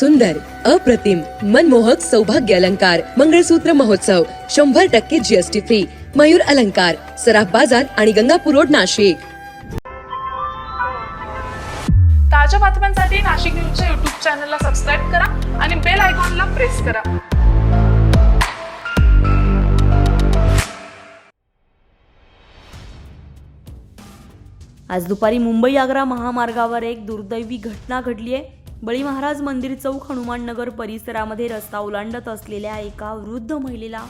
सुंदर अप्रतिम मनमोहक सौभाग्य अलंकार मंगळसूत्र महोत्सव शंभर टक्के जीएसटी फ्री मयूर अलंकार सराफ बाजार आणि गंगापूर रोड नाशिक. ताज्या बातम्यांसाठी नाशिक न्यूजच्या युट्यूब चॅनलला सबस्क्राईब करा आणि बेल आयकॉनला प्रेस करा. आज दुपारी मुंबई आग्रा महामार्गावर एक दुर्दैवी घटना घडली आहे. बळी महाराज मंदिर चौक हनुमान नगर परिसरामध्ये रस्ता ओलांडत असलेल्या एका वृद्ध महिलेला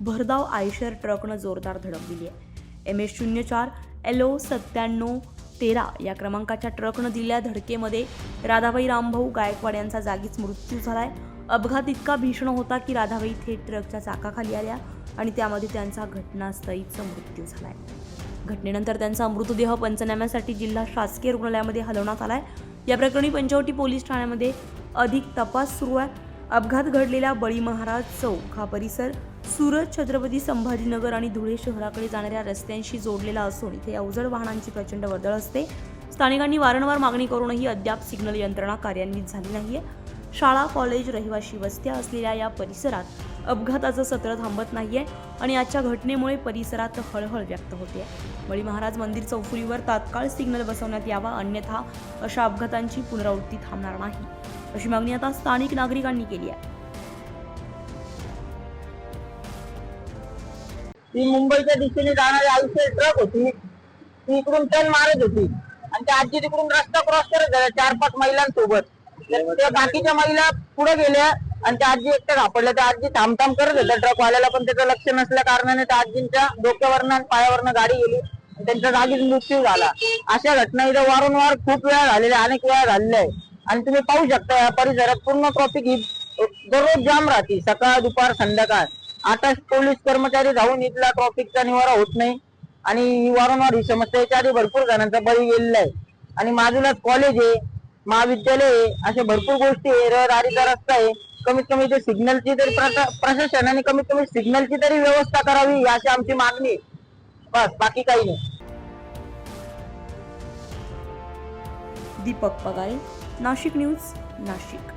भरधाव आयशर ट्रकनं जोरदार धडक दिली आहे. एम एस शून्य चार एल ओ सत्त्याण्णव तेरा या क्रमांकाच्या ट्रकनं दिलेल्या धडकेमध्ये राधाबाई रामभाऊ गायकवाड यांचा जागीच मृत्यू झाला आहे अपघात इतका भीषण होता की राधाबाई थेट ट्रकच्या चाकाखाली आल्या आणि त्यामध्ये त्यांचा घटनास्थळीचा मृत्यू झाला आहे घटनेनंतर त्यांचा मृतदेह पंचनाम्यासाठी जिल्हा शासकीय रुग्णालयामध्ये हलवण्यात आलाय. या प्रकरणी पंचवटी पोलीस ठाण्यामध्ये अधिक तपास सुरू आहे. अपघात घडलेला बळी महाराज चौक. हा परिसर सुरत छत्रपती संभाजीनगर आणि धुळे शहराकडे जाणाऱ्या रस्त्यांशी जोडलेला असून इथे अवजड वाहनांची प्रचंड वर्दळ असते. स्थानिकांनी वारंवार मागणी करूनही अद्याप सिग्नल यंत्रणा कार्यान्वित झाली नाहीये. शाळा कॉलेज रहिवाशी वस्त्या असलेल्या या परिसरात अपघाताचं सत्र थांबत नाहीये आणि आजच्या घटनेमुळे परिसरात हळहळ व्यक्त होते बळी महाराज मंदिर चौफुलीवर तात्काळ सिग्नल बसवण्यात यावा अन्यथा अशा अपघातांची पुनरावृत्ती थांबणार नाही. अशी मागणी आता स्थानिक नागरिकांनी केली आहे. ती मुंबईच्या दिशेने जाणारी आयुष्य ट्रक होती. ती इकडून टर्न मारत होती. आणि त्या आजी तिकडून रस्ता क्रॉस करत झाल्या चार पाच महिलांसोबत. त्या बाकीच्या महिला पुढे गेल्या आणि त्या आजी एकट्या सापडल्या त्या आजी थांबथांब करत होत्या. ट्रक वाल्याला पण त्याचं लक्ष नसल्या कारणाने त्या आजींच्या डोक्यावरनं आणि पायावरनं गाडी गेली त्यांचा त्यांच्या जागीच मृत्यू झाला. अशा घटना इथं वारंवार खूप वेळा झालेल्या अनेक वेळा झालेल्या आहे आणि तुम्ही पाहू शकता या परिसरात पूर्ण ट्रॉफिक ही दररोज जाम राहते. सकाळ दुपार संध्याकाळ. आता पोलीस कर्मचारी जाऊन इथला ट्रॉफिकचा निवारा होत नाही. आणि वारंवार ही समस्या याच्या आधी भरपूर जणांचा बळी गेलेला आहे. आणि बाजूलाच कॉलेज आहे महाविद्यालय आहे. अशा भरपूर गोष्टी आहे. रहदारीचा रस्ता आहे. कमीत कमी इथे सिग्नलची तरी प्रशासनाने कमीत कमी सिग्नलची तरी व्यवस्था करावी याची आमची मागणी बस बाकी काही नाही. दीपक पगारे नाशिक न्यूज नाशिक.